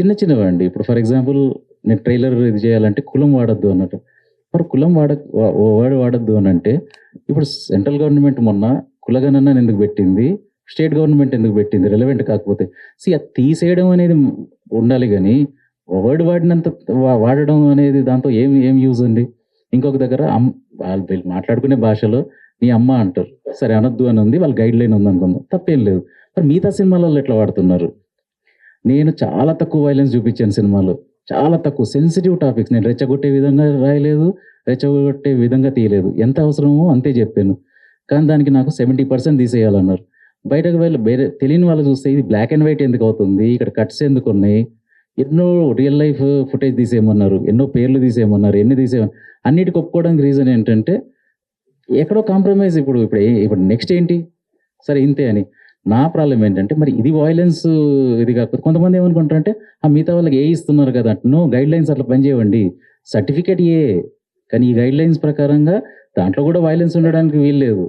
చిన్న చిన్నవి అండి. ఇప్పుడు ఫర్ ఎగ్జాంపుల్ నేను ట్రైలర్ ఇది చేయాలంటే కులం వాడద్దు అన్నట్టు. మరి కులం వాడ వా- వర్డ్ వాడద్దు అని అంటే ఇప్పుడు సెంట్రల్ గవర్నమెంట్ మొన్న కులగణన ఎందుకు పెట్టింది? స్టేట్ గవర్నమెంట్ ఎందుకు పెట్టింది? రెలవెంట్ కాకపోతే. సి అది తీసేయడం అనేది ఉండాలి కానీ వర్డ్ వాడినంత వాడడం అనేది దాంతో ఏం ఏం యూజ్ అండి? ఇంకొక దగ్గర వాళ్ళు మాట్లాడుకునే భాషలో నీ అమ్మ అంటారు. సరే అనొద్దు అని ఉంది వాళ్ళ గైడ్ లైన్ ఉంది అనుకుందాం. తప్పేం లేదు. మరి మిగతా సినిమాలలో ఎట్లా వాడుతున్నారు? నేను చాలా తక్కువ వైలెన్స్ చూపించాను సినిమాలో. చాలా తక్కువ సెన్సిటివ్ టాపిక్స్ నేను రెచ్చగొట్టే విధంగా రాయలేదు రెచ్చగొట్టే విధంగా తీయలేదు. ఎంత అవసరమో అంతే చెప్పాను. కానీ దానికి నాకు సెవెంటీ పర్సెంట్ తీసేయాలన్నారు. బయటకు వెళ్ళి వేరే తెలియని వాళ్ళు చూస్తే ఇది బ్లాక్ అండ్ వైట్ ఎందుకు అవుతుంది? ఇక్కడ కట్స్ ఎందుకు ఉన్నాయి? ఎన్నో రియల్ లైఫ్ ఫుటేజ్ తీసేయమన్నారు. ఎన్నో పేర్లు తీసేయమన్నారు. ఎన్ని తీసేయమన్నారు? అన్నిటికి ఒప్పుకోవడానికి రీజన్ ఏంటంటే ఎక్కడో కాంప్రమైజ్ ఇప్పుడు ఇప్పుడు ఇప్పుడు నెక్స్ట్ ఏంటి? సరే ఇంతే అని. నా ప్రాబ్లం ఏంటంటే మరి ఇది వాయిలెన్స్ ఇది కాకపోతే కొంతమంది ఏమనుకుంటారంటే ఆ మిగతా వాళ్ళకి ఏ ఇస్తున్నారు కదా నో గైడ్ లైన్స్ అట్లా పనిచేయండి సర్టిఫికేట్ ఏ. కానీ ఈ గైడ్ లైన్స్ ప్రకారంగా దాంట్లో కూడా వైలెన్స్ ఉండడానికి వీల్లేదు.